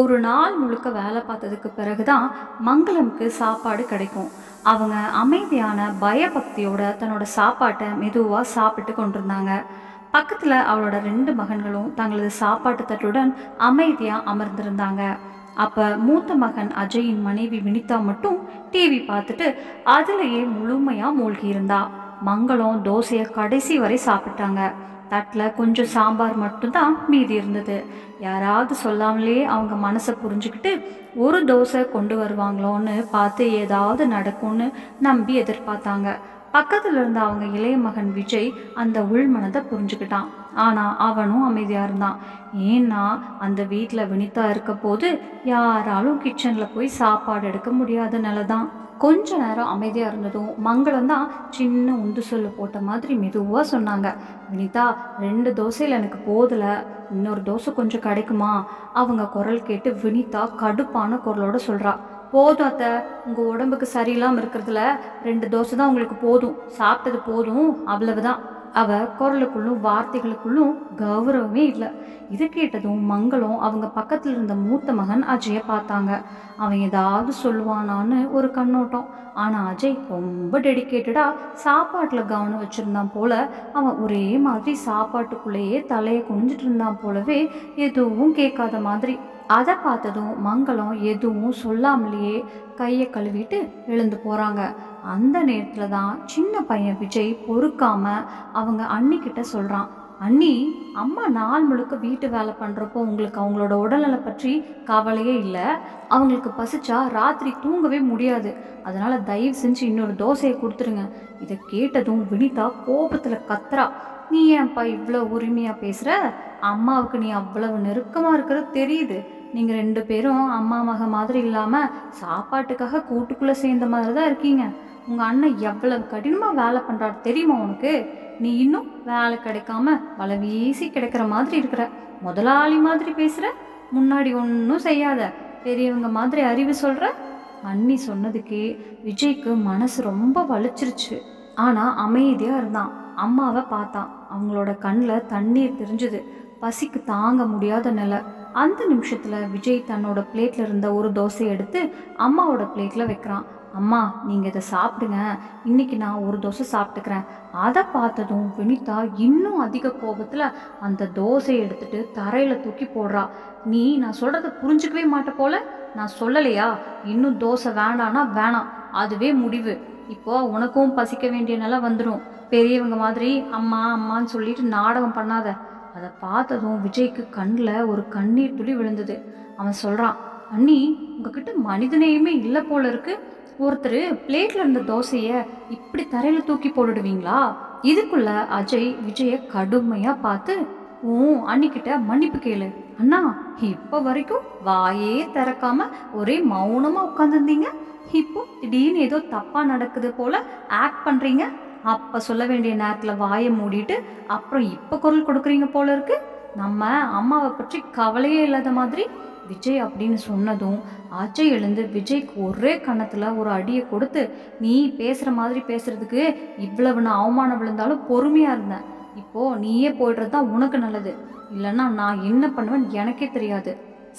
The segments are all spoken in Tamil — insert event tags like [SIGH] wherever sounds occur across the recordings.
ஒரு நாள் முழுக்க வேலை பார்த்ததுக்கு பிறகு தான் மங்களம்க்கு சாப்பாடு கிடைக்கும். அவங்க அமைதியான பயபக்தியோட தன்னோட சாப்பாட்டை மெதுவாக சாப்பிட்டு கொண்டிருந்தாங்க. பக்கத்தில் அவளோட ரெண்டு மகன்களும் தங்களது சாப்பாட்டு தட்டுடன் அமைதியாக அமர்ந்திருந்தாங்க. அப்போ மூத்த மகன் அஜயின் மனைவி வினிதா மட்டும் டிவி பார்த்துட்டு அதுலேயே முழுமையாக மூழ்கியிருந்தா. மங்களம் தோசையை கடைசி வரை சாப்பிட்டாங்க. தட்டில் கொஞ்சம் சாம்பார் மட்டும்தான் மீதி இருந்தது. யாராவது சொல்லாமலே அவங்க மனசை புரிஞ்சுக்கிட்டு ஒரு தோசை கொண்டு வருவாங்களோன்னு பார்த்து ஏதாவது நடக்கும்னு நம்பி எதிர்பார்த்தாங்க. பக்கத்தில் இருந்த அவங்க இளைய மகன் விஜய் அந்த உள்மனதை புரிஞ்சுக்கிட்டான். ஆனால் அவனும் அமைதியாக இருந்தான். ஏன்னா அந்த வீட்டில் வினிதா இருக்க போது யாராலும் கிச்சனில் போய் சாப்பாடு எடுக்க முடியாத நிலை தான் கொஞ்ச நேரம் அமைதியாக இருந்ததும் மங்களம் தான் சின்ன உந்து சொல்லு போட்ட மாதிரி மெதுவாக சொன்னாங்க. வினிதா ரெண்டு தோசையில் எனக்கு போதலை. இன்னொரு தோசை கொஞ்சம் கிடைக்குமா? அவங்க குரல் கேட்டு வினிதா கடுப்பான குரலோட சொல்கிறா போதும் அத்தை. உங்கள் உடம்புக்கு சரியில்லாமல் இருக்கிறதுல ரெண்டு தோசை தான் உங்களுக்கு போதும். சாப்பிட்டது போதும். அவ்வளவுதான். அவ குரலுக்குள்ளும் வார்த்தைகளுக்குள்ளும் கௌரவமே இல்லை. இதை கேட்டதும் மங்களம் அவங்க பக்கத்தில் இருந்த மூத்த மகன் அஜயை பார்த்தாங்க. அவன் ஏதாவது சொல்லுவானான்னு ஒரு கண்ணோட்டம். ஆனால் அஜய் ரொம்ப டெடிக்கேட்டடாக சாப்பாட்டில் கவனம் வச்சுருந்தான் போல. அவன் ஒரே மாதிரி சாப்பாட்டுக்குள்ளேயே தலையை குனிஞ்சிட்டு இருந்தான் போலவே எதுவும் கேட்காத மாதிரி. அதை பார்த்ததும் மங்களம் எதுவும் சொல்லாமலேயே கையை கழுவிட்டு எழுந்து போகிறாங்க அந்த நேரத்தில் தான் சின்ன பையன் விஜய் பொறுக்காம அவங்க அண்ணிக்கிட்ட சொல்கிறான் அண்ணி அம்மா நாள் முழுக்க வீட்டு வேலை பண்ணுறப்போ உங்களுக்கு அவங்களோட உடல்நலை பற்றி கவலையே இல்லை. அவங்களுக்கு பசிச்சா ராத்திரி தூங்கவே முடியாது. அதனால் தயவு செஞ்சு இன்னொரு தோசையை கொடுத்துருங்க. இதை கேட்டதும் வினிதா கோபத்தில் கத்துறா. நீ ஏன்ப்பா இவ்வளோ உரிமையாக பேசுகிற அம்மாவுக்கு நீ அவ்வளவு நெருக்கமாக இருக்கிறது தெரியுது. நீங்கள் ரெண்டு பேரும் அம்மா மக மாதிரி இல்லாமல் சாப்பாட்டுக்காக கூட்டுக்குள்ளே சேர்ந்த மாதிரி தான் இருக்கீங்க. உங்கள் அண்ணன் எவ்வளவு கடினமாக வேலை பண்ணுறாரு தெரியுமா உனக்கு? நீ இன்னும் வேலை கிடைக்காம வலை வீசி கிடைக்கிற மாதிரி இருக்கிற முதலாளி மாதிரி பேசுகிற முன்னாடி ஒன்றும் செய்யாத பெரியவங்க மாதிரி அறிவு சொல்கிற அண்ணி சொன்னதுக்கே விஜய்க்கு மனசு ரொம்ப வலிச்சிருச்சு. ஆனால் அமைதியாக இருந்தான். அம்மாவை பார்த்தான். அவங்களோட கண்ணில் தண்ணீர் தெரிஞ்சுது. பசிக்கு தாங்க முடியாத நிலை. அந்த நிமிஷத்தில் விஜய் தன்னோட பிளேட்டில் இருந்த ஒரு தோசையை எடுத்து அம்மாவோட பிளேட்டில் வைக்கிறான். அம்மா நீங்கள் இதை சாப்பிடுங்க. இன்னைக்கு நான் ஒரு தோசை சாப்பிட்டுக்கிறேன். அதை பார்த்ததும் வினிதா இன்னும் அதிக கோபத்தில் அந்த தோசையை எடுத்துட்டு தரையில் தூக்கி போடுறா. நீ நான் சொல்கிறத புரிஞ்சுக்கவே மாட்ட போல. நான் சொல்லலையா? இன்னும் தோசை வேண்டானா வேணாம். அதுவே முடிவு. இப்போ உனக்கும் பசிக்க வேண்டிய நிலை வந்துடும் பெரியவங்க மாதிரி அம்மா அம்மான்னு சொல்லிட்டு நாடகம் பண்ணாத. அதை பார்த்ததும் விஜய்க்கு கண்ணில் ஒரு கண்ணீர் துளி விழுந்தது. அவன் சொல்கிறான் அண்ணி உங்ககிட்ட மனிதநேயமே இல்லை போல இருக்குது ஒருத்தர் பிளேட்ல இருந்த தோசையை இப்படி தரையில் தூக்கி போட்டுடுவீங்களா? இதுக்குள்ள அஜய் விஜய கடுமையாக பார்த்து ஓ அண்ணிக்கிட்ட மன்னிப்பு கேளு. அண்ணா இப்போ வரைக்கும் வாயே திறக்காம ஒரே மௌனமாக உட்காந்துருந்தீங்க இப்போ திடீர்னு ஏதோ தப்பாக நடக்குது போல ஆக்ட் பண்ணுறீங்க அப்போ சொல்ல வேண்டிய நேரத்தில் வாயை மூடிட்டு அப்புறம் இப்போ குரல் கொடுக்குறீங்க போல இருக்கு. நம்ம அம்மாவை பற்றி கவலையே இல்லாத மாதிரி விஜய் அப்படின்னு சொன்னதும் அஜய் எழுந்து விஜய்க்கு ஒரே கணத்தில் ஒரு அடியை கொடுத்து நீ பேசுகிற மாதிரி பேசுறதுக்கு இவ்வளவு நான் அவமானம் விழுந்தாலும் பொறுமையாக இருந்தேன். இப்போது நீயே போயிடுறது தான் உனக்கு நல்லது. இல்லைன்னா நான் என்ன பண்ணுவேன்னு எனக்கே தெரியாது.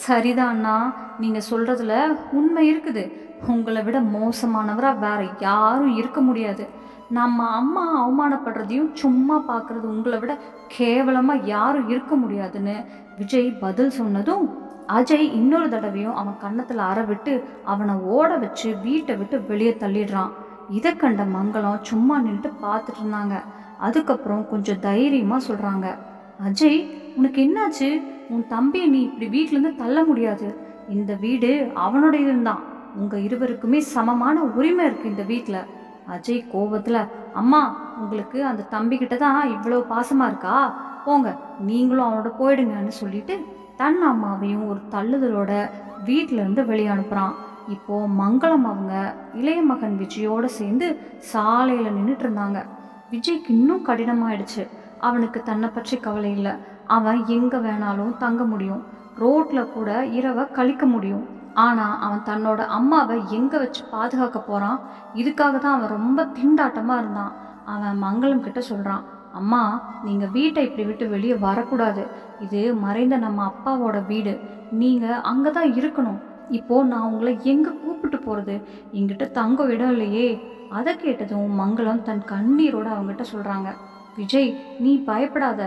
சரிதான் அண்ணா. நீங்கள் சொல்கிறதுல உண்மை இருக்குது. உங்களை விட மோசமானவராக வேற யாரும் இருக்க முடியாது. நம்ம அம்மா அவமானப்படுறதையும் சும்மா பார்க்குறது உங்களை விட கேவலமாக யாரும் இருக்க முடியாதுன்னு விஜய் பதில் சொன்னதும் அஜய் இன்னொரு தடவையும் அவன் கன்னத்தில் அறவிட்டு அவனை ஓட வச்சு வீட்டை விட்டு வெளியே தள்ளிடுறான். இதை கண்ட மங்களம் சும்மா நின்றுட்டு பார்த்துட்டு இருந்தாங்க. அதுக்கப்புறம் கொஞ்சம் தைரியமாக சொல்கிறாங்க அஜய் உனக்கு என்னாச்சு? உன் தம்பியை நீ இப்படி வீட்டிலேருந்து தள்ள முடியாது. இந்த வீடு அவனுடையது தான் உங்கள் இருவருக்குமே சமமான உரிமை இருக்குது இந்த வீட்டில் அஜய் கோபத்தில் அம்மா உங்களுக்கு அந்த தம்பிக்கிட்ட தான் இவ்வளோ பாசமாக இருக்கா? போங்க நீங்களும் அவனோட போயிடுங்கன்னு சொல்லிட்டு தன் அம்மாவையும் ஒரு தள்ளுதலோட வீட்டிலேருந்து வெளியே அனுப்புகிறான் இப்போது மங்களம் அவங்க இளைய மகன் விஜயோடு சேர்ந்து சாலையில் நின்றுட்டு இருந்தாங்க. விஜய்க்கு இன்னும் கடினமாயிடுச்சு. அவனுக்கு தன்னை பற்றி கவலை இல்லை. அவன் எங்கே வேணாலும் தங்க முடியும். ரோட்டில் கூட இரவை கழிக்க முடியும். ஆனால் அவன் தன்னோட அம்மாவை எங்கே வச்சு பாதுகாக்க போகிறான் இதுக்காக தான் அவன் ரொம்ப திண்டாட்டமாக இருந்தான். அவன் மங்களம் கிட்ட சொல்கிறான் அம்மா நீங்கள் வீட்டை இப்படி விட்டு வெளியே வரக்கூடாது. இது மறைந்த நம்ம அப்பாவோட வீடு. நீங்கள் அங்கே தான் இருக்கணும். இப்போது நான் உங்களை எங்கே கூப்பிட்டு போகிறது எங்கிட்ட தங்க இடம் இல்லையே. அதை கேட்டதும் மங்களம் தன் கண்ணீரோடு அவங்ககிட்ட சொல்கிறாங்க விஜய் நீ பயப்படாத.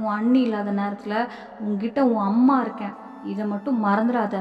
உன் அண்ணி இல்லாத நேரத்தில் உங்ககிட்ட உன் அம்மா இருக்கேன். இதை மட்டும் மறந்துடாத.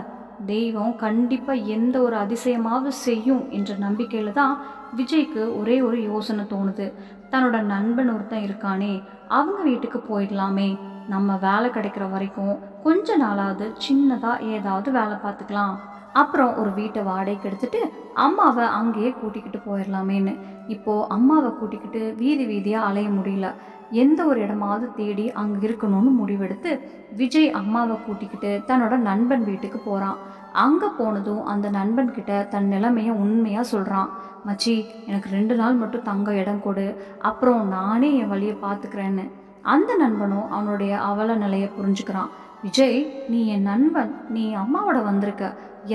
தெய்வம் கண்டிப்பாக எந்த ஒரு அதிசயமாவது செய்யும் என்ற நம்பிக்கையில் தான் விஜய்க்கு ஒரே ஒரு யோசனை தோணுது. தன்னோட நண்பன் ஒருத்தன் இருக்கானே அவங்க வீட்டுக்கு போயிடலாமே. நம்ம வேலை கிடைக்கிற வரைக்கும் கொஞ்ச நாளாவது சின்னதாக ஏதாவது வேலை பார்த்துக்கலாம். அப்புறம் ஒரு வீட்டை வாடகைக்கு எடுத்துட்டு அம்மாவை அங்கேயே கூட்டிக்கிட்டு போயிடலாமேன்னு. இப்போது அம்மாவை கூட்டிக்கிட்டு வீதி வீதியாக அலைய முடியல. எந்த ஒரு இடமாவது தேடி அங்கே இருக்கணும்னு முடிவெடுத்து விஜய் அம்மாவை கூட்டிக்கிட்டு தன்னோட நண்பன் வீட்டுக்கு போகிறான் அங்கே போனதும் அந்த நண்பன் கிட்ட தன் நிலைமையை உண்மையாக சொல்கிறான் மச்சி எனக்கு ரெண்டு நாள் மட்டும் தங்க இடம் கொடு. அப்புறம் நானே என் வழியை பார்த்துக்கிறேன்னு. அந்த நண்பனும் அவனுடைய அவல நிலையை புரிஞ்சுக்கிறான். விஜய் நீ என் நண்பன் நீ அம்மாவோட வந்திருக்க.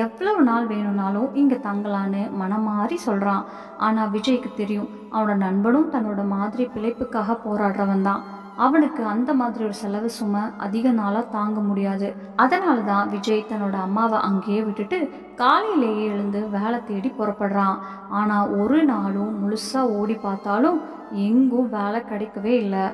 எவ்வளவு நாள் வேணும்னாலும் இங்கே தங்கலான்னு மனமாறி சொல்கிறான் ஆனால் விஜய்க்கு தெரியும் அவனோட நண்பனும் தன்னோட மாதிரி பிழைப்புக்காக போராடுறவன் தான். அவனுக்கு அந்த மாதிரி ஒரு செலவு சுமை அதிக நாளாக தாங்க முடியாது. அதனால தான் விஜய் தன்னோட அம்மாவை அங்கேயே விட்டுட்டு காலையிலேயே எழுந்து வேலை தேடி புறப்படுறான். ஆனால் ஒரு நாளும் முழுசாக ஓடி பார்த்தாலும் எங்கும் வேலை கிடைக்கவே இல்லை.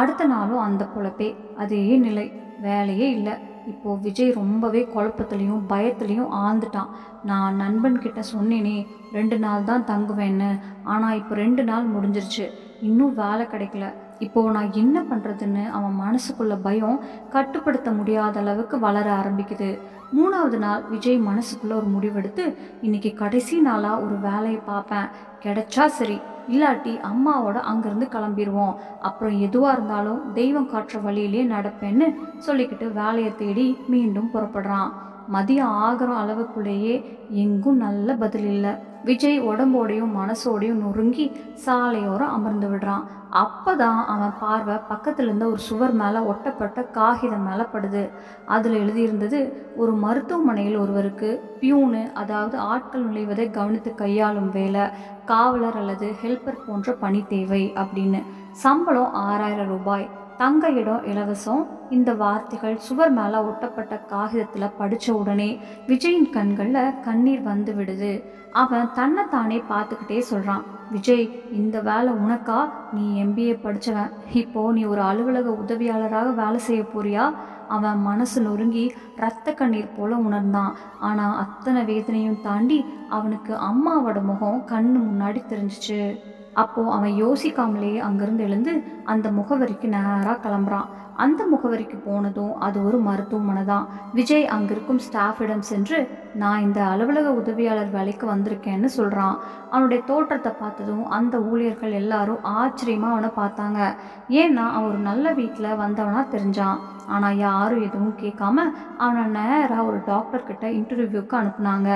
அடுத்த நாளும் அந்த பொழப்பே அதே நிலை. வேலையே இல்லை. இப்போது விஜய் ரொம்பவே குழப்பத்துலேயும் பயத்துலேயும் ஆழ்ந்துட்டான். நான் நண்பன்கிட்ட சொன்னேனே ரெண்டு நாள் தான் தங்குவேன்னு. ஆனால் இப்போ ரெண்டு நாள் முடிஞ்சிருச்சு. இன்னும் வேலை கிடைக்கல. இப்போது நான் என்ன பண்ணுறதுன்னு அவன் மனசுக்குள்ள பயம் கட்டுப்படுத்த முடியாத அளவுக்கு வளர ஆரம்பிக்குது. மூணாவது நாள் விஜய் மனசுக்குள்ளே ஒரு முடிவெடுத்து இன்னைக்கு கடைசி நாளாக ஒரு வேலையை பார்ப்பேன். கிடைச்சா சரி. இல்லாட்டி அம்மாவோட அங்கேருந்து கிளம்பிடுவோம் அப்புறம் எதுவாக இருந்தாலும் தெய்வம் காட்டுற வழியிலே நடப்பேன்னு சொல்லிக்கிட்டு வேலையை தேடி மீண்டும் புறப்படுறான். மதியம் ஆகிற அளவுக்குள்ளேயே எங்கும் நல்ல பதில் இல்லை. விஜய் உடம்போடையும் மனசோடையும் நொறுங்கி சாலையோரம் அமர்ந்து விடுறான். அப்போ தான் அவன் பார்வை பக்கத்தில் இருந்த ஒரு சுவர் மேலே ஒட்டப்பட்ட காகிதம் மேலே படுது. அதில் எழுதியிருந்தது ஒரு மருத்துவமனையில் ஒருவருக்கு பியூனு அதாவது ஆட்கள் நுழைவதை கவனித்து கையாளும் வேலை காவலர் அல்லது ஹெல்ப்பர் போன்ற பணி தேவை அப்படின்னு. சம்பளம் ஆறாயிரம் ரூபாய். தங்க இடம் இலவசம். இந்த வார்த்தைகள் சுவர் மேலே ஒட்டப்பட்ட காகிதத்தில் படித்த உடனே விஜயின் கண்களில் கண்ணீர் வந்து விடுது. அவன் தன்னைத்தானே பார்த்துக்கிட்டே சொல்கிறான் விஜய் இந்த வேலை உனக்கா? நீ எம்பிஏ படித்தவன் இப்போ நீ ஒரு அலுவலக உதவியாளராக வேலை செய்ய போறியா? அவன் மனசு நொறுங்கி ரத்த கண்ணீர் போல உணர்ந்தான். ஆனால் அத்தனை வேதனையும் தாண்டி அவனுக்கு அம்மாவோட முகம் கண்ணு முன்னாடி தெரிஞ்சிச்சு. அப்போது அவன் யோசிக்காமலே அங்கேருந்து எழுந்து அந்த முகவரிக்கு நேராக கிளம்புறான். அந்த முகவரிக்கு போனதும் அது ஒரு மருத்துவமனை தான் விஜய் அங்கிருக்கும் ஸ்டாஃபிடம் சென்று நான் இந்த அலுவலக உதவியாளர் வேலைக்கு வந்திருக்கேன்னு சொல்கிறான் அவனுடைய தோற்றத்தை பார்த்ததும் அந்த ஊழியர்கள் எல்லாரும் ஆச்சரியமாக அவனை பார்த்தாங்க. ஏன்னா அவன் ஒரு நல்ல வீட்டில் வந்தவனாக தெரிஞ்சான். ஆனால் யாரும் எதுவும் கேட்காம அவனை நேராக ஒரு டாக்டர்கிட்ட இன்டர்வியூவுக்கு இன்டர்வியூக்கு அனுப்புனாங்க.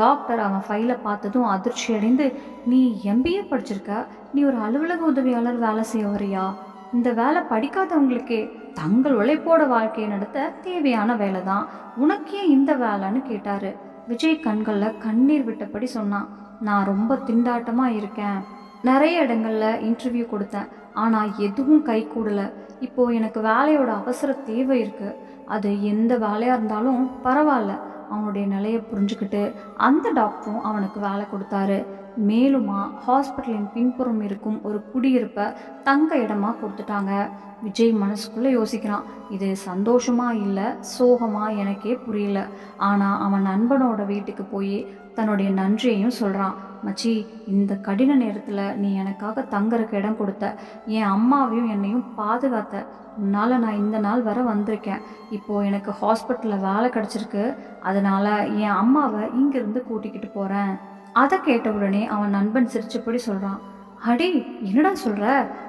டாக்டர் அவன் ஃபைலை பார்த்ததும் அதிர்ச்சி அடைந்து நீ எம்பிஏ படிச்சிருக்க? நீ ஒரு அலுவலக உதவியாளர் வேலை செய்ய வரியா? இந்த வேலை படிக்காதவங்களுக்கே தங்கள் உழைப்போட வாழ்க்கையை நடத்த தேவையான வேலை தான் உனக்கே இந்த வேலைன்னு கேட்டாரு. விஜய் கண்களில் கண்ணீர் விட்டபடி சொன்னான் நான் ரொம்ப திண்டாட்டமாக இருக்கேன். நிறைய இடங்களில் இன்டர்வியூ கொடுத்தேன். ஆனால் எதுவும் கை கூடல. இப்போது எனக்கு வேலையோட அவசர தேவை இருக்குது அது எந்த வேலையாக இருந்தாலும் பரவாயில்ல. அவனுடைய நிலையை புரிஞ்சுக்கிட்டு அந்த டாக்டரும் அவனுக்கு வேலை கொடுத்தாரு. மேலுமா ஹாஸ்பிட்டலின் பின்புறம் இருக்கும் ஒரு குடியிருப்பை தங்க இடமா கொடுத்துட்டாங்க. விஜய் மனசுக்குள்ளே யோசிக்கிறான் இது சந்தோஷமா இல்லை சோகமா எனக்கே புரியல. ஆனால் அவன் நண்பனோட வீட்டுக்கு போய் தன்னுடைய நன்றியையும் சொல்கிறான் மச்சி இந்த கடின நேரத்தில் நீ எனக்காக தங்கறக்கு இடம் கொடுத்த என் அம்மாவையும் என்னையும் பாதுகாத்த உன்னால் நான் இந்த நாள் வர வந்திருக்கேன். இப்போது எனக்கு ஹாஸ்பிட்டலில் வேலை கிடச்சிருக்கு அதனால் என் அம்மாவை இங்கேருந்து கூட்டிக்கிட்டு போகிறேன் அதை கேட்ட உடனே அவன் நண்பன் சிரிச்சபடி சொல்கிறான் அடி என்னடா சொல்கிற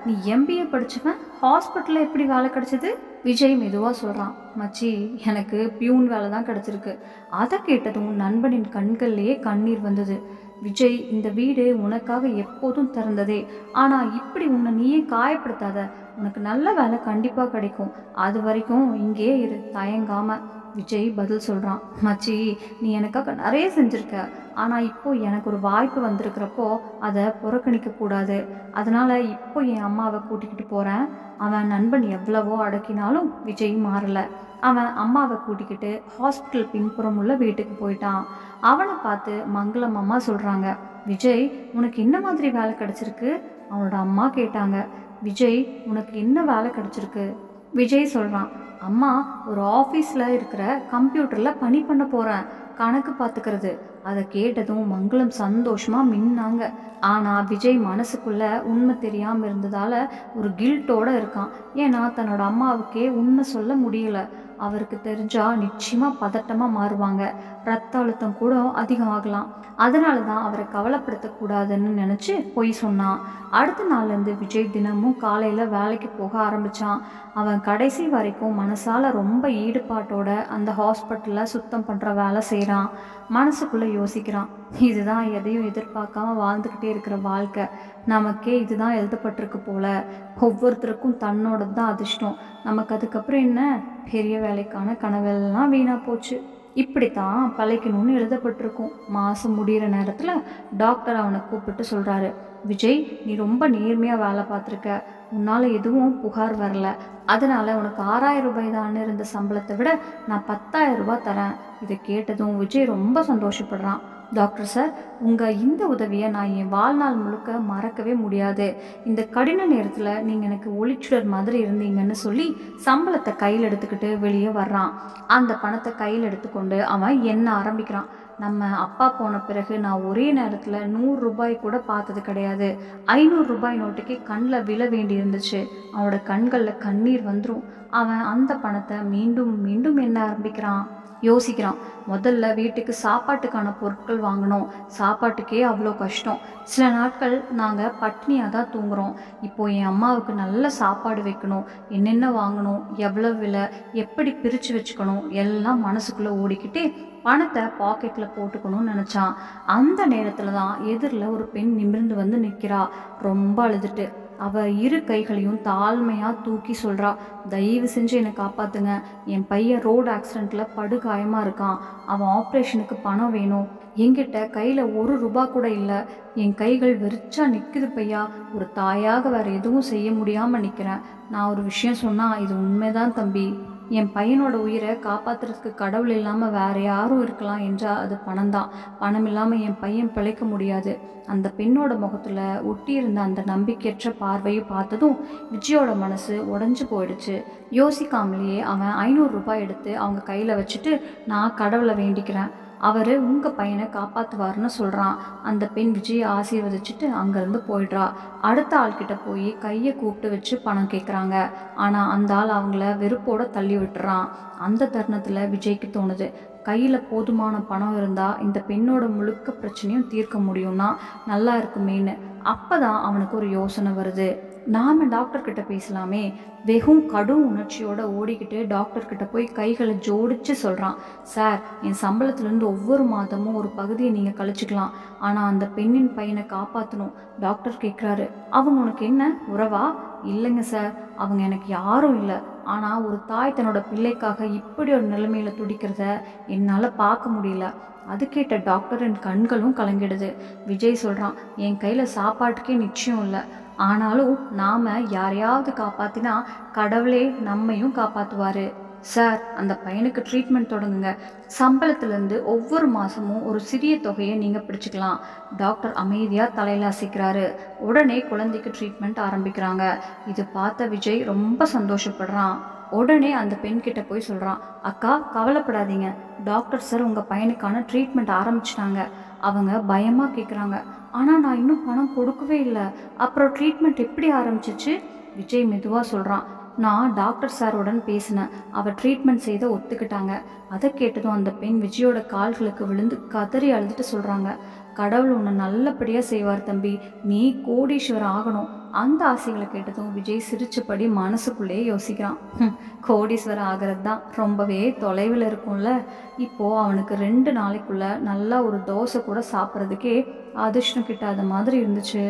நீ எம்பிஏ படிச்சவன்? ஹாஸ்பிட்டலில் எப்படி வேலை கிடச்சிது? விஜய் மெதுவாக சொல்கிறான் மச்சி எனக்கு பியூன் வேலை தான் கிடச்சிருக்கு. அதை கேட்டதும் நண்பனின் கண்கள்லேயே கண்ணீர் வந்தது. விஜய் இந்த வீடு உனக்காக எப்போதும் திறந்ததே. ஆனால் இப்படி உன்னை நீயே காயப்படுத்தாத. உனக்கு நல்ல வேலை கண்டிப்பாக கிடைக்கும். அது வரைக்கும் இங்கேயே இரு தயங்காமல் விஜய் பதில் சொல்கிறான் மச்சி நீ எனக்காக நிறைய செஞ்சுருக்க. ஆனால் இப்போ எனக்கு ஒரு வாய்ப்பு வந்திருக்கிறப்போ அதை புறக்கணிக்கக்கூடாது அதனால் இப்போ என் அம்மாவை கூட்டிக்கிட்டு போகிறேன் அவன் நண்பன் எவ்வளவோ அடக்கினாலும் விஜய் மாறலை. அவன் அம்மாவை கூட்டிக்கிட்டு ஹாஸ்பிட்டல் பின்புறம் உள்ள வீட்டுக்கு போயிட்டான். அவனை பார்த்து மங்களம் அம்மா சொல்கிறாங்க விஜய் உனக்கு என்ன மாதிரி வேலை கிடச்சிருக்கு? அவனோட அம்மா கேட்டாங்க விஜய் உனக்கு என்ன வேலை கிடைச்சிருக்கு? விஜய் சொல்கிறான் அம்மா ஒரு ஆஃபீஸில் இருக்கிற கம்ப்யூட்டரில் பணி பண்ண போகிறேன் கணக்கு பார்த்துக்கிறது அதை கேட்டதும் மங்களம் சந்தோஷமாக மின்னாங்க. ஆனால் விஜய் மனசுக்குள்ளே உண்மை தெரியாமல் இருந்ததால் ஒரு கில்ட்டோடு இருக்கான். ஏன்னா தன்னோட அம்மாவுக்கே உண்மை சொல்ல முடியல. அவருக்கு தெரிஞ்சால் நிச்சயமாக பதட்டமாக மாறுவாங்க. ரத்த அழுத்தம் கூட அதிகமாகலாம் அதனால தான் அவரை கவலைப்படுத்தக்கூடாதுன்னு நினச்சி பொய் சொன்னான். அடுத்த நாள்லேருந்து விஜய் தினமும் காலையில் வேலைக்கு போக ஆரம்பித்தான் அவன் கடைசி வரைக்கும் மனசால் ரொம்ப ஈடுபாட்டோட அந்த ஹாஸ்பிட்டலில் சுத்தம் பண்ணுற வேலை செய்கிறான் மனசுக்குள்ளே யோசிக்கிறான். இதுதான் எதையும் எதிர்பார்க்காம வாழ்ந்துக்கிட்டே இருக்கிற வாழ்க்கை. நமக்கே இதுதான் எழுதப்பட்டிருக்கு போல. ஒவ்வொருத்தருக்கும் தன்னோட தான் அதிர்ஷ்டம். நமக்கு அதுக்கப்புறம் என்ன? பெரிய வேலைக்கான கனவெல்லாம் வீணாக போச்சு. இப்படித்தான் பழைக்கணும்னு எழுதப்பட்டிருக்கும். மாதம் முடிகிற நேரத்தில் டாக்டர் அவனை கூப்பிட்டு சொல்கிறாரு விஜய் நீ ரொம்ப நேர்மையாக வேலை பார்த்துருக்க. உன்னால் எதுவும் புகார் வரல. அதனால் உனக்கு ஆறாயிரம் ரூபாய் தான் இருந்த சம்பளத்தை விட நான் பத்தாயிரம் ரூபாய் தரேன். இதை கேட்டதும் விஜய் ரொம்ப சந்தோஷப்படுறான். டாக்டர் சார் உங்கள் இந்த உதவியை நான் என் வாழ்நாள் முழுக்க மறக்கவே முடியாது. இந்த கடின நேரத்தில் நீங்கள் எனக்கு ஒளிச்சுடர் மாதிரி இருந்தீங்கன்னு சொல்லி சம்பளத்தை கையில் எடுத்துக்கிட்டு வெளியே வர்றான். அந்த பணத்தை கையில் எடுத்துக்கொண்டு அவன் என்ன ஆரம்பிக்கிறான்? நம்ம அப்பா போன பிறகு நான் ஒரே நேரத்தில் நூறு ரூபாய் கூட பார்த்தது கிடையாது. ஐநூறு ரூபாய் நோட்டுக்கே கண்ணில் விழ வேண்டி இருந்துச்சு. அவனோட கண்களில் கண்ணீர் வந்துடும் அவன் அந்த பணத்தை மீண்டும் மீண்டும் எண்ண ஆரம்பிக்கிறான்? யோசிக்கிறான். முதல்ல வீட்டுக்கு சாப்பாட்டுக்கான பொருட்கள் வாங்கணும். சாப்பாட்டுக்கே அவ்வளோ கஷ்டம். சில நாட்கள் நாங்கள் பட்னியாக தான் தூங்குறோம். இப்போ என் அம்மாவுக்கு நல்ல சாப்பாடு வைக்கணும். என்னென்ன வாங்கணும்? எவ்வளோ விலை? எப்படி பிரித்து வச்சுக்கணும்? எல்லாம் மனசுக்குள்ளே ஓடிக்கிட்டே பணத்தை பாக்கெட்டில் போட்டுக்கணும்னு நினச்சான். அந்த நேரத்தில் தான் எதிரில் ஒரு பெண் நிமிர்ந்து வந்து நிற்கிறா ரொம்ப அழுதுட்டு. அவள் இரு கைகளையும் தாழ்மையாக தூக்கி சொல்கிறா தயவு செஞ்சு என்னை காப்பாற்றுங்க என் பையன் ரோடு ஆக்சிடெண்ட்டில் படுகாயமாக இருக்கான். அவன் ஆப்ரேஷனுக்கு பணம் வேணும். என்கிட்ட கையில் ஒரு ரூபா கூட இல்லை. என் கைகள் வெறிச்சா நிற்குது பையா. ஒரு தாயாக வேறு எதுவும் செய்ய முடியாமல் நிற்கிறேன் நான் ஒரு விஷயம் சொன்னால் இது உண்மைதான் தம்பி. என் பையனோட உயிரை காப்பாற்றுறதுக்கு கடவுள் இல்லாமல் வேறு யாரும் இருக்கலாம் என்றால் அது பணம் தான் பணம் இல்லாமல் என் பையன் பிழைக்க முடியாது. அந்த பெண்ணோட முகத்தில் ஒட்டியிருந்த அந்த நம்பிக்கையற்ற பார்வையை பார்த்ததும் விஜயோட மனசு உடஞ்சி போயிடுச்சு. யோசிக்காமலேயே அவன் ஐநூறு ரூபாய் எடுத்து அவங்க கையில் வச்சுட்டு நான் கடவுளை வேண்டிக்கிறேன். அவர் உங்கள் பையனை காப்பாற்றுவார்னு சொல்கிறான் அந்த பெண் விஜயை ஆசீர்வதிச்சுட்டு அங்கேருந்து போயிடுறா. அடுத்த ஆள்கிட்ட போய் கையை கூப்பிட்டு வச்சு பணம் கேட்குறாங்க ஆனால் அந்த ஆள் அவங்கள வெறுப்போட தள்ளி விட்டுறான். அந்த தருணத்தில் விஜய்க்கு தோணுது கையில் போதுமான பணம் இருந்தால் இந்த பெண்ணோட முழுக்க பிரச்சனையும் தீர்க்க முடியும்னா நல்லா இருக்குமேன்னு. அப்போ தான் அவனுக்கு ஒரு யோசனை வருது. நாம் டாக்டர்கிட்ட பேசலாமே. வெகும் கடும் உணர்ச்சியோட ஓடிக்கிட்டு டாக்டர்கிட்ட போய் கைகளை ஜோடிச்சு சொல்கிறான் சார் என் சம்பளத்துலேருந்து ஒவ்வொரு மாதமும் ஒரு பகுதியை நீங்கள் கழிச்சிக்கலாம். ஆனால் அந்த பெண்ணின் பையனை காப்பாற்றணும் டாக்டர் கேட்குறாரு அவங்க உனக்கு என்ன? உறவா? இல்லைங்க சார் அவங்க எனக்கு யாரும் இல்லை. ஆனால் ஒரு தாய் தன்னோட பிள்ளைக்காக இப்படி ஒரு நிலைமையில துடிக்கிறத என்னால் பார்க்க முடியல. அது கேட்ட டாக்டரின் கண்களும் கலங்கிடுது. விஜய் சொல்கிறான் என் கையில் சாப்பாட்டுக்கே நிச்சயம் இல்லை. ஆனாலும் நாம் யாரையாவது காப்பாற்றினா கடவுளே நம்மையும் காப்பாற்றுவார் சார் அந்த பையனுக்கு ட்ரீட்மெண்ட் தொடங்குங்க. சம்பளத்துலேருந்து ஒவ்வொரு மாதமும் ஒரு சிறிய தொகையை நீங்கள் பிடிச்சிக்கலாம். டாக்டர் அமைதியாக தலையில் அசைக்கிறாரு. உடனே குழந்தைக்கு ட்ரீட்மெண்ட் ஆரம்பிக்கிறாங்க. இது பார்த்த விஜய் ரொம்ப சந்தோஷப்படுறான். உடனே அந்த பெண்கிட்ட போய் சொல்கிறான் அக்கா கவலைப்படாதீங்க. டாக்டர் சார் உங்கள் பையனுக்கான ட்ரீட்மெண்ட் ஆரம்பிச்சிட்டாங்க. அவங்க பயமாக கேட்குறாங்க ஆனால் நான் இன்னும் பணம் கொடுக்கவே இல்லை. அப்புறம் ட்ரீட்மெண்ட் எப்படி ஆரம்பிச்சிச்சு? விஜய் மெதுவாக சொல்கிறான் நான் டாக்டர் சாருடன் பேசினேன். அவர் ட்ரீட்மெண்ட் செய்த ஒத்துக்கிட்டாங்க. அதை கேட்டதும் அந்த பெண் விஜயோட கால்களுக்கு விழுந்து கதறி அழுதுட்டு சொல்கிறாங்க கடவுள் உன்னை நல்லபடியாக செய்வார் தம்பி. நீ கோடீஸ்வரர் ஆகணும். அந்த ஆசைகளை கேட்டதும் விஜய் சிரிச்சபடி மனசுக்குள்ளே யோசிக்கிறான். கோடீஸ்வரர் ஆகிறது தான் ரொம்பவே தொலைவில் இருக்கும்ல. இப்போது அவனுக்கு ரெண்டு நாளைக்குள்ளே நல்லா ஒரு தோசை கூட சாப்பிட்றதுக்கே அதிர்ஷ்டம் கிட்டாத மாதிரி இருந்துச்சு.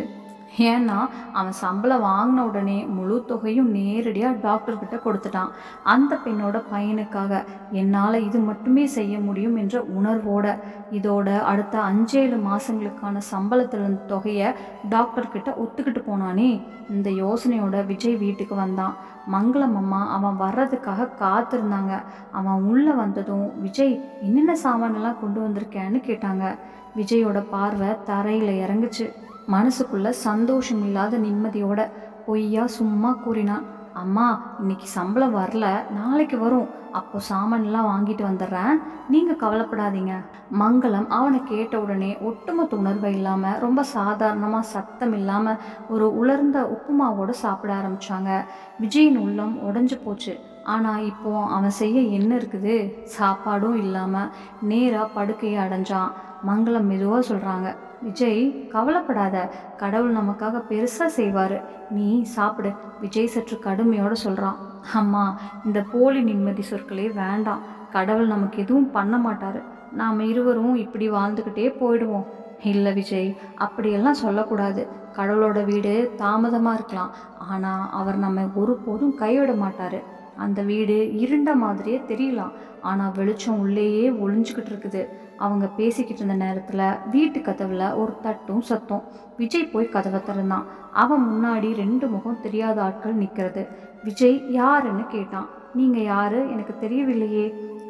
ஏன்னா அவன் சம்பளம் வாங்கின உடனே முழு தொகையும் நேரடியாக டாக்டர்கிட்ட கொடுத்துட்டான். அந்த பெண்ணோட பையனுக்காக என்னால் இது மட்டுமே செய்ய முடியும் என்ற உணர்வோட இதோட அடுத்த அஞ்சேழு மாதங்களுக்கான சம்பளத்தில் தொகையை டாக்டர்கிட்ட ஒத்துக்கிட்டு போனானே. இந்த யோசனையோட விஜய் வீட்டுக்கு வந்தான். மங்களம் அம்மா அவன் வர்றதுக்காக காத்திருந்தாங்க. அவன் உள்ளே வந்ததும் விஜய் என்னென்ன சாமானெல்லாம் கொண்டு வந்திருக்கேன்னு கேட்டாங்க. விஜயோட பார்வை தரையில் இறங்குச்சு. மனசுக்குள்ள சந்தோஷம் இல்லாத நிம்மதியோட பொய்யா சும்மா கூறினான் அம்மா இன்னைக்கு சம்பளம் வரல நாளைக்கு வரும். அப்போ சாமான்லாம் வாங்கிட்டு வந்துடுறேன். நீங்கள் கவலைப்படாதீங்க. மங்களம் அவனை கேட்ட உடனே ஒட்டுமொத்த உணர்வு இல்லாமல் ரொம்ப சாதாரணமாக சத்தம் இல்லாமல் ஒரு உலர்ந்த உப்புமாவோடு சாப்பிட ஆரம்பிச்சாங்க. விஜயின் உள்ளம் உடஞ்சு போச்சு. ஆனால் இப்போ அவன் செய்ய என்ன இருக்குது? சாப்பாடும் இல்லாமல் நேராக படுக்கையை அடைஞ்சான். மங்களம் மெதுவாக சொல்கிறாங்க விஜய் கவலைப்படாத. கடவுள் நமக்காக பெருசாக செய்வார். நீ சாப்பிடு. விஜய் சற்று கடுமையோடு சொல்கிறான் அம்மா இந்த போலி நிம்மதி சொற்களே வேண்டாம். கடவுள் நமக்கு எதுவும் பண்ண மாட்டார். நாம் இருவரும் இப்படி வாழ்ந்துக்கிட்டே போயிடுவோம். இல்லை விஜய் அப்படியெல்லாம் சொல்லக்கூடாது. கடவுளோட வீடு தாமதமாக இருக்கலாம். ஆனால் அவர் நம்ம ஒருபோதும் கைவிட மாட்டார். அந்த வீடு இருண்ட மாதிரியே தெரியலாம். ஆனால் வெளிச்சம் உள்ளேயே ஒளிஞ்சுக்கிட்டு இருக்குது. அவங்க பேசிக்கிட்டு இருந்த நேரத்தில் வீட்டு கதவில் ஒரு தட்டும் சத்தம். விஜய் போய் கதவை திறந்தான். அவன் முன்னாடி ரெண்டு முகம் தெரியாத ஆட்கள் நிற்கிறது விஜய் யாருன்னு கேட்டான். நீங்கள் யாரு? எனக்கு தெரியவில்லையே.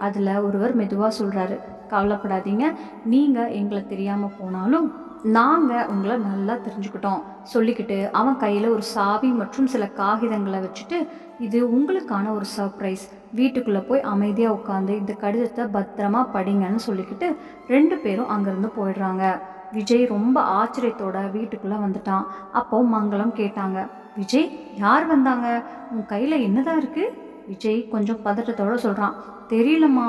அதில் ஒருவர் மெதுவாக சொல்கிறாரு கவலைப்படாதீங்க. நீங்கள் எங்களை தெரியாமல் போனாலும் நாங்கள் உங்களை நல்லா தெரிஞ்சுக்கிட்டோம். சொல்லிக்கிட்டு அவன் கையில் ஒரு சாவி மற்றும் சில காகிதங்களை வச்சுட்டு இது உங்களுக்கான ஒரு சர்ப்ரைஸ் வீட்டுக்குள்ளே போய் அமைதியாக உட்காந்து இந்த கடிதத்தை பத்திரமா படிங்கன்னு சொல்லிக்கிட்டு ரெண்டு பேரும் அங்கேருந்து போயிடுறாங்க. விஜய் ரொம்ப ஆச்சரியத்தோட வீட்டுக்குள்ளே வந்துட்டான். அப்போ மங்களம் கேட்டாங்க விஜய் யார் வந்தாங்க? உன் கையில் என்னதான் இருக்குது விஜய் கொஞ்சம் பதட்டத்தோட சொல்கிறான் தெரியலம்மா.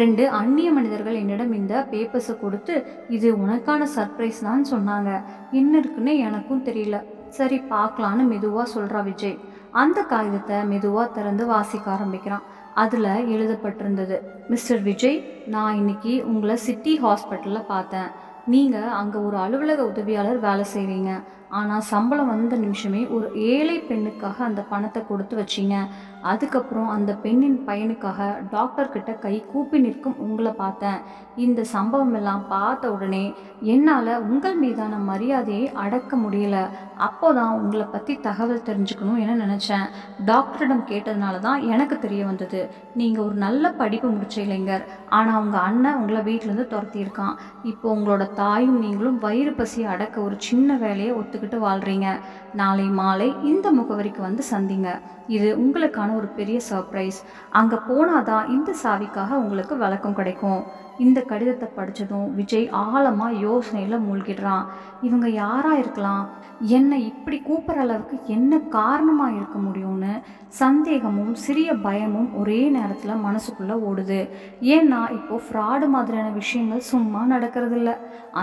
ரெண்டு அந்நிய மனிதர்கள் என்னிடம் இந்த பேப்பர்ஸை கொடுத்து இது உனக்கான சர்ப்ரைஸ் தான் சொன்னாங்க. என்ன இருக்குன்னு எனக்கும் தெரியல. சரி பார்க்கலான்னு மெதுவாக சொல்கிறா விஜய். அந்த காகிதத்தை மெதுவாக திறந்து வாசிக்க ஆரம்பிக்கிறான். அதில் எழுதப்பட்டிருந்தது மிஸ்டர் விஜய் நான் இன்னைக்கு உங்களை சிட்டி ஹாஸ்பிட்டலில் பார்த்தேன். நீங்கள் அங்கே ஒரு அலுவலக உதவியாளர் வேலை செய்கிறீங்க ஆனால் சம்பளம் வந்த நிமிஷமே ஒரு ஏழை பெண்ணுக்காக அந்த பணத்தை கொடுத்து வச்சீங்க. அதுக்கப்புறம் அந்த பெண்ணின் பையனுக்காக டாக்டர்கிட்ட கை கூப்பி நிற்கும் உங்களை பார்த்தேன். இந்த சம்பவம் எல்லாம் பார்த்த உடனே என்னால் உங்கள் மீதான மரியாதையை அடக்க முடியல. அப்போதான் உங்களை பற்றி தகவல் தெரிஞ்சுக்கணும் என நினச்சேன். டாக்டரிடம் கேட்டதுனால தான் எனக்கு தெரிய வந்தது. நீங்கள் ஒரு நல்ல படிப்பு முடிச்ச இளைஞர். ஆனால் உங்கள் அண்ணன் உங்களை வீட்டிலேருந்து துரத்தியிருக்கான். இப்போ உங்களோட தாயும் நீங்களும் வயிறு பசியை அடக்க ஒரு சின்ன வேலையை வச்சுக்கிட்டு வாழ்கிறீங்க நாளை மாலை இந்த முகவரிக்கு வந்து சந்திங்க. இது உங்களுக்கான ஒரு பெரிய சர்ப்ரைஸ் அங்கே போனாதான் இந்த சாவிக்காக உங்களுக்கு விளக்கம் கிடைக்கும். இந்த கடிதத்தை படித்ததும் விஜய் ஆழமாக யோசனையில் மூழ்கிடுறான். இவங்க யாராக இருக்கலாம்? என்னை இப்படி கூப்பிட்ற அளவுக்கு என்ன காரணமாக இருக்க முடியும்னு சந்தேகமும் சிறிய பயமும் ஒரே நேரத்தில் மனசுக்குள்ளே ஓடுது. ஏன்னா இப்போ ஃப்ராடு மாதிரியான விஷயங்கள் சும்மா நடக்கிறதில்ல.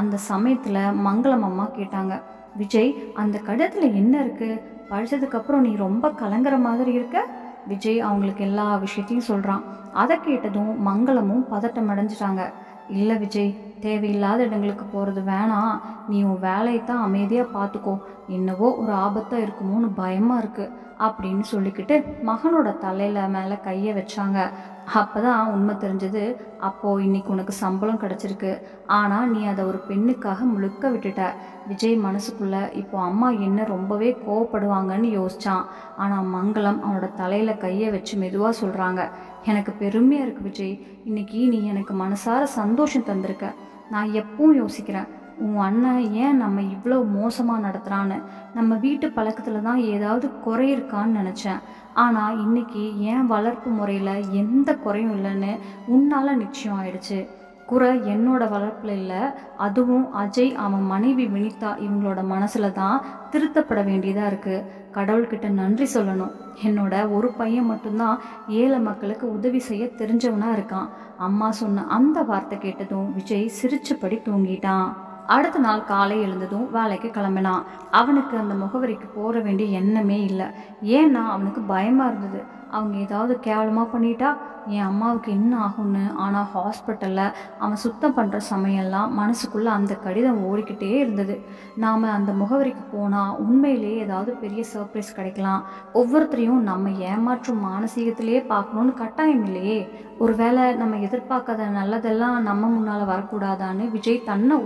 அந்த சமயத்தில் மங்களம் அம்மா கேட்டாங்க. விஜய் அந்த கடிதத்தில் என்ன இருக்குது படித்ததுக்கப்புறம் நீ ரொம்ப கலங்குற மாதிரி இருக்க? விஜய் அவங்களுக்கு எல்லா விஷயத்தையும் சொல்கிறான் அதை கேட்டதும் மங்களமும் பதட்டம் அடைஞ்சிட்டாங்க. இல்லை விஜய் தேவையில்லாத இடங்களுக்கு போகிறது வேணாம். நீ உன் வேலையை தான் அமைதியாக பார்த்துக்கோ என்னவோ ஒரு ஆபத்தாக இருக்குமோன்னு பயமாக இருக்குது அப்படின்னு சொல்லிக்கிட்டு மகனோட தலையில் மேலே கையை வச்சாங்க. அப்போ தான் உண்மை தெரிஞ்சது அப்போது இன்னைக்கு உனக்கு சம்பளம் கிடச்சிருக்கு. ஆனால் நீ அதை ஒரு பெண்ணுக்காக முழுக்க விட்டுட்ட. விஜய் மனசுக்குள்ள இப்போ அம்மா என்ன ரொம்பவே கோவப்படுவாங்கன்னு யோசித்தான் ஆனால் மங்களம் அவனோட தலையில் கையை வச்சு மெதுவாக சொல்கிறாங்க எனக்கு பெருமையாக இருக்குது விஜய். இன்னைக்கு நீ எனக்கு மனசார சந்தோஷம் தந்திருக்க. நான் எப்பவும் யோசிக்கிறேன். உன் அண்ணன் ஏன் நம்ம இவ்வளோ மோசமாக நடத்துகிறான்னு நம்ம வீட்டு பழக்கத்தில் தான் ஏதாவது குறை இருக்கான்னு நினச்சேன். ஆனால் இன்னைக்கு என் வளர்ப்பு முறையில் எந்த குறையும் இல்லைன்னு உன்னால் நிச்சயம் ஆயிடுச்சு. குறை என்னோட வளர்ப்பில் இல்லை அதுவும் அஜய் அவன் மனைவி வினிதா இவங்களோட மனசில் தான் திருத்தப்பட வேண்டியதாக இருக்குது கடவுள்கிட்ட நன்றி சொல்லணும். என்னோட ஒரு பையன் மட்டும்தான் ஏழை மக்களுக்கு உதவி செய்ய தெரிஞ்சவனாக இருக்கான். அம்மா சொன்ன அந்த வார்த்தை கேட்டதும் விஜய் சிரிச்சபடி தூங்கிட்டான். அடுத்த நாள் காலை எழுந்ததும் வேலைக்கு கிளம்பினான். அவனுக்கு அந்த முகவரிக்கு போற வேண்டிய எண்ணமே இல்லை. ஏன்னா அவனுக்கு பயமா இருந்தது. அவங்க ஏதாவது கேவலமாக பண்ணிட்டா என் அம்மாவுக்கு என்ன ஆகும்னு? ஆனால் ஹாஸ்பிட்டலில் அவன் சுத்தம் பண்ணுற சமயம்லாம் மனசுக்குள்ளே அந்த கடிதம் ஓடிக்கிட்டே இருந்தது. நாம் அந்த முகவரிக்கு போனால் உண்மையிலேயே ஏதாவது பெரிய சர்ப்ரைஸ் கிடைக்கலாம். ஒவ்வொருத்தரையும் நம்ம ஏமாற்றும் மானசீகத்திலேயே பார்க்கணுன்னு கட்டாயம் இல்லையே. ஒருவேளை நம்ம எதிர்பார்க்காத நல்லதெல்லாம் நம்ம முன்னால் வரக்கூடாதான்னு விஜய் தன்னை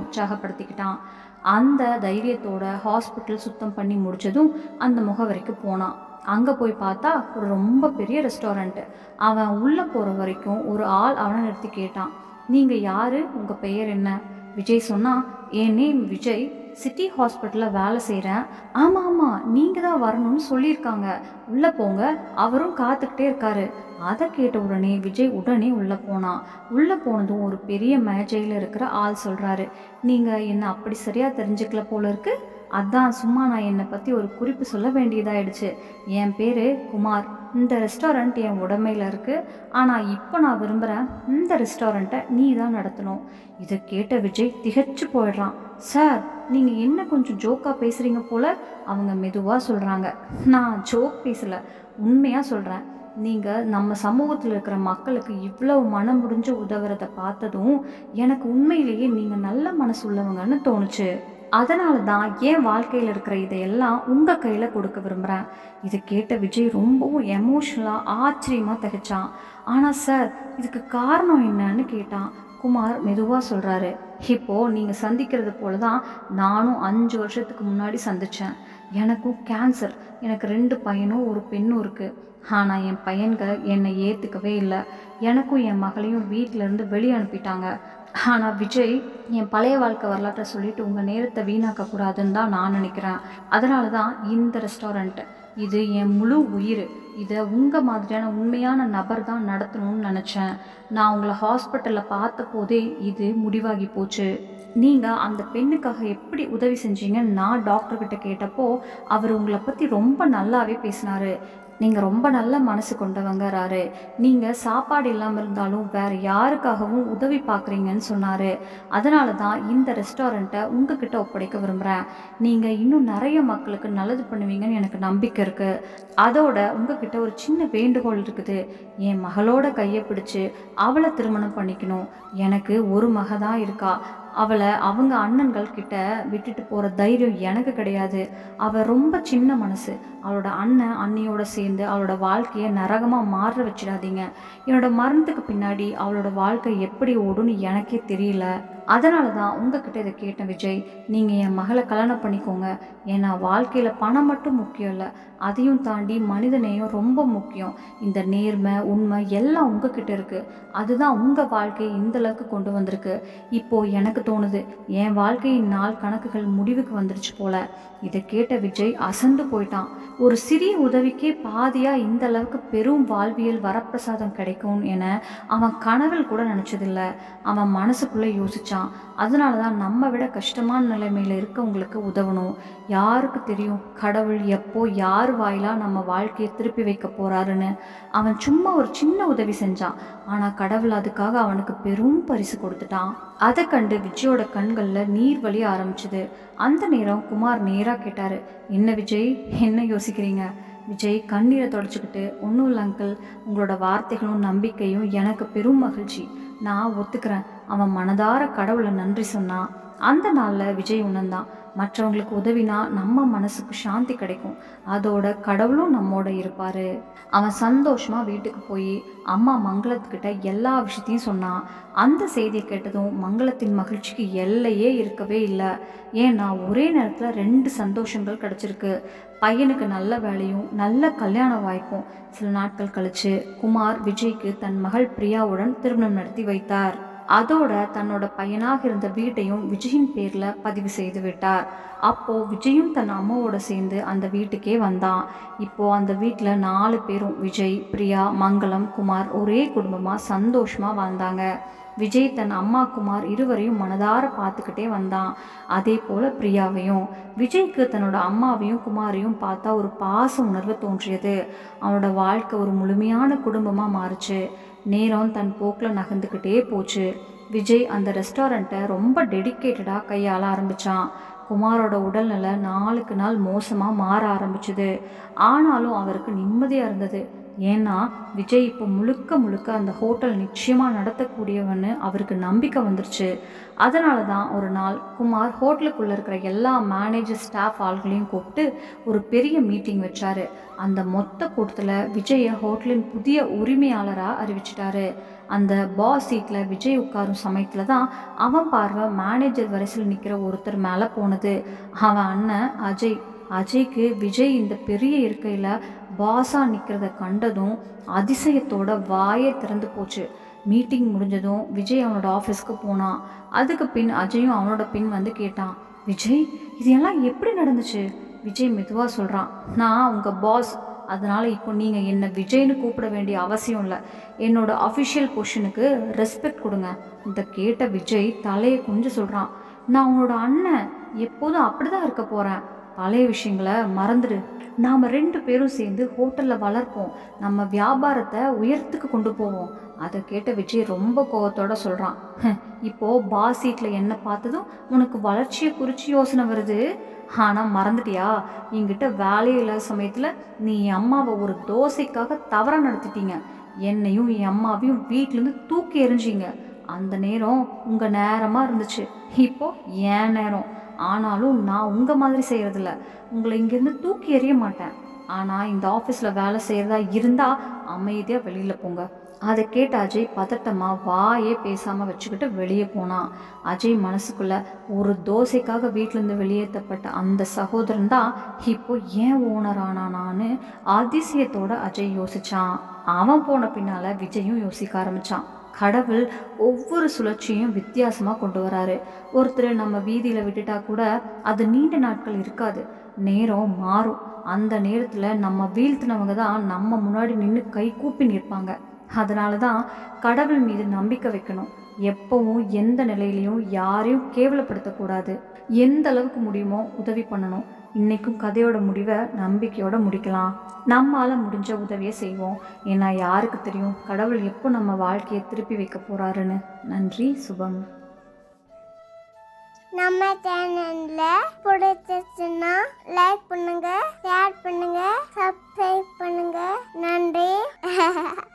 உற்சாகப்படுத்திக்கிட்டான் அந்த தைரியத்தோட ஹாஸ்பிட்டல் சுத்தம் பண்ணி முடிச்சதும் அந்த முகவரிக்கு போனான். அங்கே போய் பார்த்தா ஒரு ரொம்ப பெரிய ரெஸ்டாரண்ட்டு அவன் உள்ளே போகிற வரைக்கும் ஒரு ஆள் அவனை நிறுத்தி கேட்டான். நீங்கள் யார்? உங்கள் பெயர் என்ன? விஜய் சொன்னால் என் நேம் விஜய். சிட்டி ஹாஸ்பிட்டலில் வேலை செய்கிறேன் ஆமாம் ஆமாம் நீங்கள் தான் வரணும்னு சொல்லியிருக்காங்க. உள்ளே போங்க அவரும் காத்துக்கிட்டே இருக்காரு. அதை கேட்ட உடனே விஜய் உடனே உள்ளே போனான் உள்ளே போனதும் ஒரு பெரிய மேஜையில் இருக்கிற ஆள் சொல்கிறாரு நீங்கள் என்ன அப்படி சரியாக தெரிஞ்சுக்கல போல இருக்குது அதான் சும்மா நான் என்னை பற்றி ஒரு குறிப்பு சொல்ல வேண்டியதாயிடுச்சு. என் பேர் குமார். இந்த ரெஸ்டாரண்ட் என் உடமையில் இருக்குது ஆனால் இப்போ நான் விரும்புகிறேன் இந்த ரெஸ்டாரண்ட்டை நீ தான் நடத்தணும். இதை கேட்ட விஜய் திகைச்சு போயிடுறான். சார் நீங்கள் என்ன கொஞ்சம் ஜோக்காக பேசுகிறீங்க போல்? அவங்க மெதுவாக சொல்கிறாங்க நான் ஜோக் பேசலை உண்மையாக சொல்கிறேன் நீங்கள் நம்ம சமூகத்தில் இருக்கிற மக்களுக்கு இவ்வளவு மனம் முடிஞ்சு உதவுறதை பார்த்ததும் எனக்கு உண்மையிலேயே நீங்கள் நல்ல மனசு உள்ளவங்கன்னு தோணுச்சு. அதனால தான் என் வாழ்க்கையில் இருக்கிற இதையெல்லாம் உங்கள் கையில் கொடுக்க விரும்புகிறேன் இதை கேட்ட விஜய் ரொம்பவும் எமோஷ்னலாக ஆச்சரியமாக திகைச்சான். ஆனால் சார் இதுக்கு காரணம் என்னன்னு கேட்டான். குமார் மெதுவாக சொல்கிறாரு இப்போது நீங்கள் சந்திக்கிறது போல தான் நானும் அஞ்சு வருஷத்துக்கு முன்னாடி சந்தித்தேன் எனக்கும் கேன்சர் எனக்கு ரெண்டு பையனும் ஒரு பெண்ணும் இருக்குது ஆனால் என் பையன்கள் என்னை ஏற்றுக்கவே இல்லை. எனக்கும் என் மகளையும் வீட்டிலேருந்து வெளியே அனுப்பிட்டாங்க. ஆனால் விஜய் என் பழைய வாழ்க்கை வரலாற்றை சொல்லிட்டு உங்கள் நேரத்தை வீணாக்கக்கூடாதுன்னு தான் நான் நினைக்கிறேன். அதனால தான் இந்த ரெஸ்டாரண்ட் இது என் முழு உயிர். இதை உங்கள் மாதிரியான உண்மையான நபர் தான் நடத்தணும்னு நினச்சேன். நான் உங்களை ஹாஸ்பிட்டலில் பார்த்த போதே இது முடிவாகி போச்சு. நீங்கள் அந்த பெண்ணுக்காக எப்படி உதவி செஞ்சீங்கன்னு நான் டாக்டர்கிட்ட கேட்டப்போ அவர் உங்களை பற்றி ரொம்ப நல்லாவே பேசினாரு. நீங்கள் ரொம்ப நல்ல மனசு கொண்டவங்கறாரு. நீங்கள் சாப்பாடு இல்லாமல் இருந்தாலும் வேறு யாருக்காகவும் உதவி பார்க்குறீங்கன்னு சொன்னார். அதனால தான் இந்த ரெஸ்டாரண்ட்டை உங்ககிட்ட ஒப்படைக்க விரும்புகிறேன் நீங்கள் இன்னும் நிறைய மக்களுக்கு நல்லது பண்ணுவீங்கன்னு எனக்கு நம்பிக்கை இருக்குது அதோட உங்ககிட்ட ஒரு சின்ன வேண்டுகோள் இருக்குது. என் மகளோட கையை பிடிச்சு அவளை திருமணம் பண்ணிக்கணும். எனக்கு ஒரு மக தான் இருக்கா. அவளை அவங்க அண்ணன்கள் கிட்ட விட்டுட்டு போகிற தைரியம் எனக்கு கிடையாது. அவள் ரொம்ப சின்ன மனசு. அவளோட அண்ணன் அண்ணியோட சேர்ந்து அவளோட வாழ்க்கையை நரகமாக மாற வச்சிடாதீங்க. என்னோட மரணத்துக்கு பின்னாடி அவளோட வாழ்க்கை எப்படி ஓடுன்னு எனக்கே தெரியல. அதனால தான் உங்ககிட்ட இதை கேட்டேன் விஜய். நீங்கள் என் மகளை கல்யாணம் பண்ணிக்கோங்க. ஏன்னா வாழ்க்கையில் பணம் மட்டும் முக்கியம் இல்லை அதையும் தாண்டி மனிதநேயம் ரொம்ப முக்கியம். இந்த நேர்மை உண்மை எல்லாம் உங்ககிட்ட இருக்குது அதுதான் உங்கள் வாழ்க்கையை இந்த அளவுக்கு கொண்டு வந்திருக்கு. இப்போது எனக்கு தோணுது என் வாழ்க்கையின் நாள் கணக்குகள் முடிவுக்கு வந்துருச்சு போல. இதை கேட்ட விஜய் அசந்து போயிட்டான். ஒரு சிறிய உதவிக்கே பாதியாக இந்த அளவுக்கு பெரும் வாழ்வியல் வரப்பிரசாதம் கிடைக்கும் என அவன் கனவில் கூட நினச்சதில்ல. அவன் மனசுக்குள்ளே யோசிச்சான். அதனால தான் நம்ம விட கஷ்டமான நிலைமையில் இருக்கவங்களுக்கு உதவணும். யாருக்கு தெரியும்? கடவுள் எப்போ யார் வாயிலாக நம்ம வாழ்க்கையை திருப்பி வைக்க போகிறாருன்னு அவன் சும்மா ஒரு சின்ன உதவி செஞ்சான். ஆனால் கடவுள் அதுக்காக அவனுக்கு பெரும் பரிசு கொடுத்துட்டான். அதை கண்டு விஜயோட கண்களில் நீர் வழிய ஆரம்பிச்சுது. அந்த நேரம் குமார் நேராக கேட்டார் என்ன விஜய்? என்ன யோசிக்கிறீங்க? விஜய் கண்ணீரை தொடச்சிக்கிட்டு ஒன்றும் இல்லை அங்கிள் உங்களோட வார்த்தைகளும் நம்பிக்கையும் எனக்கு பெரும் மகிழ்ச்சி. நான் ஒத்துக்கிறேன். அவன் மனதார கடவுளை நன்றி சொன்னான் அந்த நாளில் விஜய் உணர்ந்தான். மற்றவங்களுக்கு உதவினா நம்ம மனசுக்கு சாந்தி கிடைக்கும். அதோட கடவுளும் நம்மோட இருப்பார். அவன் சந்தோஷமாக வீட்டுக்கு போய் அம்மா மங்களத்துக்கிட்ட எல்லா விஷயத்தையும் சொன்னான் அந்த செய்தியை கேட்டதும் மங்களத்தின் மகிழ்ச்சிக்கு எல்லையே இருக்கவே இல்லை. ஏன்னா ஒரே நேரத்தில் ரெண்டு சந்தோஷங்கள் கிடச்சிருக்கு. பையனுக்கு நல்ல வேலையும் நல்ல கல்யாண வாய்ப்பும். சில நாட்கள் கழித்து குமார் விஜய்க்கு தன் மகள் பிரியாவுடன் திருமணம் நடத்தி வைத்தார். அதோட தன்னோட பையனாக இருந்த வீட்டையும் விஜயின் பேரில் பதிவு செய்து விட்டார். அப்போது விஜயும் தன் அம்மாவோட சேர்ந்து அந்த வீட்டுக்கே வந்தான். இப்போது அந்த வீட்டில் நாலு பேரும் விஜய் பிரியா மங்களம் குமார் ஒரே குடும்பமாக சந்தோஷமாக வாழ்ந்தாங்க. விஜய் தன் அம்மா குமார் இருவரையும் மனதார பார்த்துக்கிட்டே வந்தான். அதே போல் பிரியாவையும் விஜய்க்கு தன்னோட அம்மாவையும் குமாரையும் பார்த்தா ஒரு பாச உணர்வு தோன்றியது. அவனோட வாழ்க்கை ஒரு முழுமையான குடும்பமாக மாறுச்சு. நேரம் தன் போக்கில் நகர்ந்துக்கிட்டே போச்சு. விஜய் அந்த ரெஸ்டாரண்ட்டை ரொம்ப டெடிக்கேட்டடாக கையாள ஆரம்பித்தான் குமாரோட உடல்நிலை நாளுக்கு நாள் மோசமாக மாற ஆரம்பிச்சுது. ஆனாலும் அவருக்கு நிம்மதியாக இருந்தது. ஏன்னா விஜய் இப்போ முழுக்க முழுக்க அந்த ஹோட்டல் நிச்சயமாக நடத்தக்கூடியவன்னு அவருக்கு நம்பிக்கை வந்துருச்சு. அதனால தான் ஒரு நாள் குமார் ஹோட்டலுக்குள்ளே இருக்கிற எல்லா மேனேஜர் ஸ்டாஃப் ஆள்களையும் கூப்பிட்டு ஒரு பெரிய மீட்டிங் வச்சாரு. அந்த மொத்த கூட்டத்தில் விஜயை ஹோட்டலின் புதிய உரிமையாளராக அறிவிச்சிட்டாரு. அந்த பாஸ் சீட்டில் விஜய் உட்காரும் சமயத்தில் தான் அவன் பார்வை மேனேஜர் வரிசையில் நிற்கிற ஒருத்தர் மேலே போனது. அவன் அண்ணன் அஜய். அஜய்க்கு விஜய் இந்த பெரிய இருக்கையில் பாஸாக நிற்கிறத கண்டதும் அதிசயத்தோட வாயே திறந்து போச்சு. மீட்டிங் முடிஞ்சதும் விஜய் அவனோட ஆஃபீஸ்க்கு போனான் அதுக்கு பின் அஜயும் அவனோட பின் வந்து கேட்டான். விஜய் இது எல்லாம் எப்படி நடந்துச்சு? விஜய் மெதுவாக சொல்கிறான் நான் உங்கள் பாஸ் அதனால் இப்போ நீங்கள் என்னை விஜய்னு கூப்பிட வேண்டிய அவசியம் இல்லை. என்னோட அஃபிஷியல் பொஷனுக்கு ரெஸ்பெக்ட் கொடுங்க. இதை கேட்ட விஜய் தலையை கொஞ்சம் சொல்கிறான் நான் உன்னோட அண்ணன். எப்போதும் அப்படி தான் இருக்க போகிறேன் பழைய விஷயங்களை மறந்துடு நாம் ரெண்டு பேரும் சேர்ந்து ஹோட்டலில் வளர்ப்போம். நம்ம வியாபாரத்தை உயரத்துக்கு கொண்டு போவோம். அதை கேட்ட விஜய் ரொம்ப கோவத்தோட சொல்கிறான் இப்போது பாஸ் சீட்டில் என்ன பார்த்ததும் உனக்கு வளர்ச்சியை குறித்து யோசனை வருது. ஆனால் மறந்துட்டியா? என்கிட்ட வேலையே இல்லாத சமயத்தில் நீ என் அம்மாவை ஒரு தோசைக்காக தவறாக நடத்திட்டீங்க. என்னையும் என் அம்மாவையும் வீட்டிலேருந்து தூக்கி எறிஞ்சிங்க. அந்த நேரம் உங்கள் நேரமாக இருந்துச்சு. இப்போ என் நேரம். ஆனாலும் நான் உங்கள் மாதிரி செய்கிறதில்ல உங்களை இங்கேருந்து தூக்கி எறிய மாட்டேன். ஆனால் இந்த ஆஃபீஸில் வேலை செய்கிறதா இருந்தால் அமைதியாக வெளியில் போங்க. அதை கேட்ட அஜய் பதட்டமாக வாயே பேசாமல் வச்சுக்கிட்டு வெளியே போனான். அஜய் மனசுக்குள்ள ஒரு தோசைக்காக வீட்டிலேருந்து வெளியேற்றப்பட்ட அந்த சகோதரன் தான் இப்போ ஏன் ஓனர் ஆனானான்னு அதிசயத்தோட அஜய் யோசிச்சான். அவன் போன பின்னால் விஜயும் யோசிக்க ஆரம்பித்தான் கடவுள் ஒவ்வொரு சுழற்சியும் வித்தியாசமாக கொண்டு வராரு. ஒருத்தர் நம்ம வீதியில் விட்டுட்டா கூட அது நீண்ட நாட்கள் இருக்காது. நேரம் மாறும். அந்த நேரத்தில் நம்ம வீழ்த்தினவங்க தான் நம்ம முன்னாடி நின்று கை கூப்பி நிற்பாங்க. அதனால தான் கடவுள் மீது நம்பிக்கை வைக்கணும். எப்பவும் எந்த நிலையிலையும் யாரையும் கேவலப்படுத்தக்கூடாது. எந்த அளவுக்கு முடியுமோ உதவி பண்ணணும். இன்றைக்கும் கதையோட முடிவை நம்பிக்கையோட முடிக்கலாம். நம்மால் முடிஞ்ச உதவியை செய்வோம். ஏன்னா யாருக்கு தெரியும் கடவுள் எப்போ நம்ம வாழ்க்கையை திருப்பி வைக்க போகிறாருன்னு நன்றி சுபம். நம்ம சேனல்ல பிடிச்சிச்சுன்னா லைக் பண்ணுங்க ஷேர் பண்ணுங்க சப்ஸ்கிரைப் பண்ணுங்க. நன்றி. [LAUGHS]